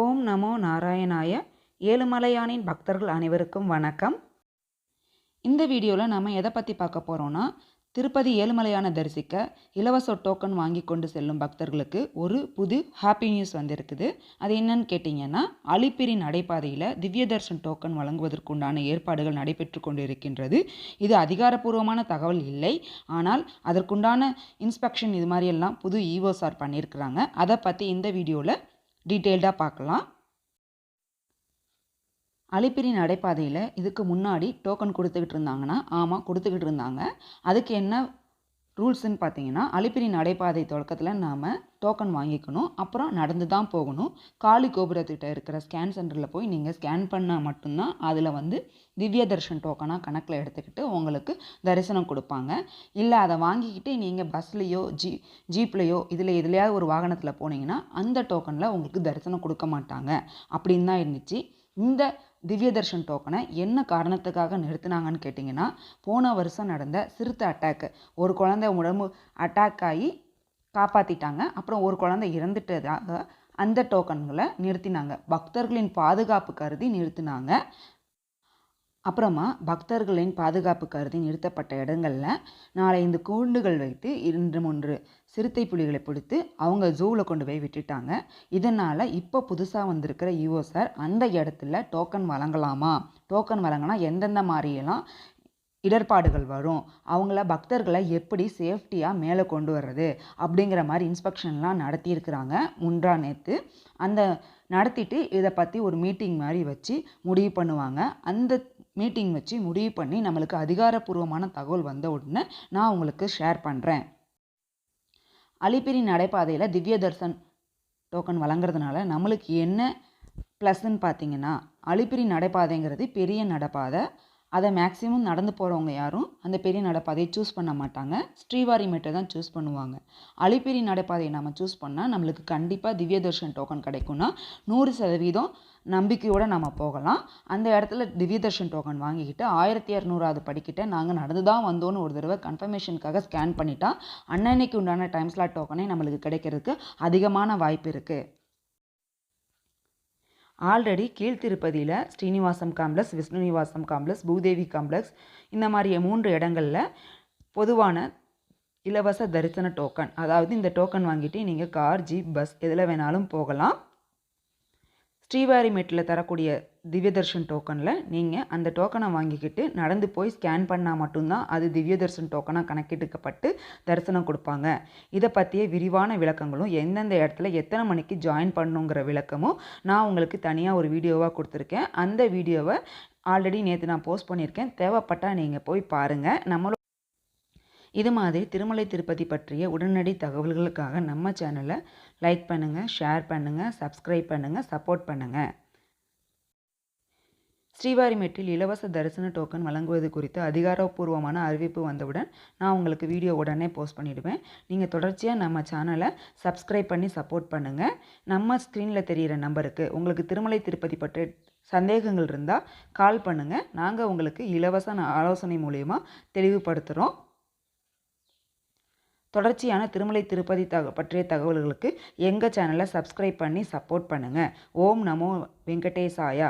ஓம் நமோ நாராயணாய ஏழுமலையானின் பக்தர்கள் அனைவருக்கும் வணக்கம். இந்த வீடியோவில் நம்ம எதை பற்றி பார்க்க போகிறோன்னா திருப்பதி ஏழுமலையான தரிசிக்க இலவச டோக்கன் வாங்கி கொண்டு செல்லும் பக்தர்களுக்கு ஒரு புது ஹாப்பி நியூஸ் வந்திருக்குது. அது என்னன்னு கேட்டிங்கன்னா அலிப்பிரி நடைபாதையில் திவ்ய தர்ஷன் டோக்கன் வழங்குவதற்குண்டான ஏற்பாடுகள் நடைபெற்று கொண்டு இருக்கின்றது இது அதிகாரப்பூர்வமான தகவல் இல்லை. ஆனால் அதற்குண்டான இன்ஸ்பெக்ஷன் இது மாதிரியெல்லாம் புது இஓசார் பண்ணியிருக்கிறாங்க அதை பற்றி இந்த வீடியோவில் டீட்டெயில்டாக பார்க்கலாம் அலிப்பிரி நடைபாதையில் இதுக்கு முன்னாடி டோக்கன் கொடுத்துக்கிட்டு இருந்தாங்கன்னா ஆமாம் கொடுத்துக்கிட்டு இருந்தாங்க. அதுக்கு என்ன ரூல்ஸ்ன்னு பார்த்தீங்கன்னா அலிப்பிரி நடைபாதை தொடக்கத்தில் நாம் டோக்கன் வாங்கிக்கணும். அப்புறம் நடந்து தான் போகணும். காளி கோபுரத்திட்ட இருக்கிற ஸ்கேன் சென்டரில் போய் நீங்கள் ஸ்கேன் பண்ணால் மட்டும்தான் அதில் வந்து திவ்ய தர்ஷன் டோக்கனாக கணக்கில் எடுத்துக்கிட்டு உங்களுக்கு தரிசனம் கொடுப்பாங்க. இல்லை அதை வாங்கிக்கிட்டு நீங்கள் பஸ்லேயோ ஜீ ஜீப்லேயோ இதில் எதுலையாவது ஒரு வாகனத்தில் போனீங்கன்னா அந்த டோக்கனில் உங்களுக்கு தரிசனம் கொடுக்க மாட்டாங்க. அப்படின்னு தான் இருந்துச்சு. இந்த திவ்ய தர்ஷன் டோக்கனை என்ன காரணத்துக்காக நிறுத்தினாங்கன்னு கேட்டிங்கன்னா போன வருஷம் நடந்த சிறுத்தை அட்டாக்கு ஒரு குழந்தை உடம்பு அட்டாக் ஆகி காப்பாற்றிட்டாங்க அப்புறம் ஒரு குழந்தை இறந்துட்டதாக அந்த டோக்கன்களை நிறுத்தினாங்க. பக்தர்களின் பாதுகாப்பு கருதி நிறுத்தினாங்க. அப்புறமா பக்தர்களின் பாதுகாப்பு கருதி நிறுத்தப்பட்ட இடங்களில் நாளை இந்த கூண்டுகள் வைத்து இன்று மூன்று சிறுத்தை புலிகளை பிடித்து அவங்க ஜூவில் கொண்டு போய் விட்டுட்டாங்க. இதனால் இப்போ புதுசாக வந்திருக்கிற யூஓ சார் அந்த இடத்துல டோக்கன் வழங்கலாமா? டோக்கன் வழங்கினா எந்தெந்த மாதிரியெல்லாம் இடர்பாடுகள் வரும்? அவங்கள பக்தர்களை எப்படி சேஃப்டியாக மேலே கொண்டு வர்றது? அப்படிங்கிற மாதிரி இன்ஸ்பெக்ஷன்லாம் நடத்தியிருக்கிறாங்க முன்றா நேற்று அந்த நடத்திட்டு இதை பற்றி ஒரு மீட்டிங் மாதிரி வச்சு முடிவு பண்ணுவாங்க. அந்த மீட்டிங் வச்சு முடிவு பண்ணி நம்மளுக்கு அதிகாரப்பூர்வமான தகவல் வந்த உடனே நான் உங்களுக்கு ஷேர் பண்ணுறேன் அலிப்பிரி நடைபாதையில் திவ்ய தர்சன் டோக்கன் வழங்குறதுனால நம்மளுக்கு என்ன ப்ளஸ்ன்னு பார்த்தீங்கன்னா அலிப்பிரி நடைபாதைங்கிறது பெரிய நடைபாதை. அதை மேக்ஸிமம் நடந்து போகிறவங்க யாரும் அந்த பெரிய நடைபாதையை சூஸ் பண்ண மாட்டாங்க. ஸ்ரீவாரி மெட்டை தான் சூஸ் பண்ணுவாங்க. அழிப்பெரி நடைபாதையை நம்ம சூஸ் பண்ணால் நம்மளுக்கு கண்டிப்பாக திவ்ய தர்ஷன் டோக்கன் கிடைக்கும்னா நூறு சதவீதம் நம்பிக்கையோடு நம்ம போகலாம். அந்த இடத்துல திவ்ய தர்ஷன் டோக்கன் வாங்கிக்கிட்டு ஆயிரத்தி இரநூறாவது படிக்கிட்ட நாங்கள் நடந்து தான் வந்தோன்னு ஒரு தடவை கன்ஃபர்மேஷனுக்காக ஸ்கேன் பண்ணிட்டா அன்னன்னைக்கு உண்டான டைம் ஸ்லாட் டோக்கனே நம்மளுக்கு கிடைக்கிறதுக்கு அதிகமான வாய்ப்பு இருக்குது already கீழ்த்திருப்பதியில் Srinivasam complex Vishnunivasam complex Bhudevi complex இந்த மாதிரி மூன்று இடங்களில் பொதுவான இலவச தரிசன டோக்கன் அதாவது இந்த டோக்கன் வாங்கிட்டு நீங்கள் கார் ஜீப் பஸ் எதில் வேணாலும் போகலாம். ஸ்ரீவாரிமேட்டில் தரக்கூடிய திவ்ய தர்ஷன் டோக்கனில் நீங்கள் அந்த டோக்கனை வாங்கிக்கிட்டு நடந்து போய் ஸ்கேன் பண்ணால் மட்டும்தான் அது திவ்ய தர்ஷன் டோக்கனாக கணக்கெடுக்கப்பட்டு தரிசனம் கொடுப்பாங்க. இதை பற்றிய விரிவான விளக்கங்களும் எந்தெந்த இடத்துல எத்தனை மணிக்கு ஜாயின் பண்ணுங்கிற விளக்கமும் நான் உங்களுக்கு தனியாக ஒரு வீடியோவாக கொடுத்துருக்கேன். அந்த வீடியோவை ஆல்ரெடி நேற்று நான் போஸ்ட் பண்ணியிருக்கேன். தேவைப்பட்டால் நீங்கள் போய் பாருங்கள் நம்மளோட இது மாதிரி திருமலை திருப்பதி பற்றிய உடனடி தகவல்களுக்காக நம்ம சேனலை லைக் பண்ணுங்கள் ஷேர் பண்ணுங்கள் சப்ஸ்கிரைப் பண்ணுங்கள் சப்போர்ட் பண்ணுங்கள் ஸ்ரீவாரிமேட்டில் இலவச தரிசன டோக்கன் வழங்குவது குறித்து அதிகாரப்பூர்வமான அறிவிப்பு வந்தவுடன் நான் உங்களுக்கு வீடியோ உடனே போஸ்ட் பண்ணிவிடுவேன் நீங்கள் தொடர்ச்சியாக நம்ம சேனலை சப்ஸ்கிரைப் பண்ணி சப்போர்ட் பண்ணுங்கள் நம்ம ஸ்க்ரீனில் தெரிகிற நம்பருக்கு உங்களுக்கு திருமலை திருப்பதி பற்றி சந்தேகங்கள் இருந்தால் கால் பண்ணுங்கள் நாங்கள் உங்களுக்கு இலவச ஆலோசனை மூலயமா தெளிவுபடுத்துகிறோம் தொடர்ச்சியான திருமலை திருப்பதி தக பற்றிய தகவல்களுக்கு எங்கள் சேனலை சப்ஸ்கிரைப் பண்ணி சப்போர்ட் பண்ணுங்கள் ஓம் நமோ வெங்கடேசாயா.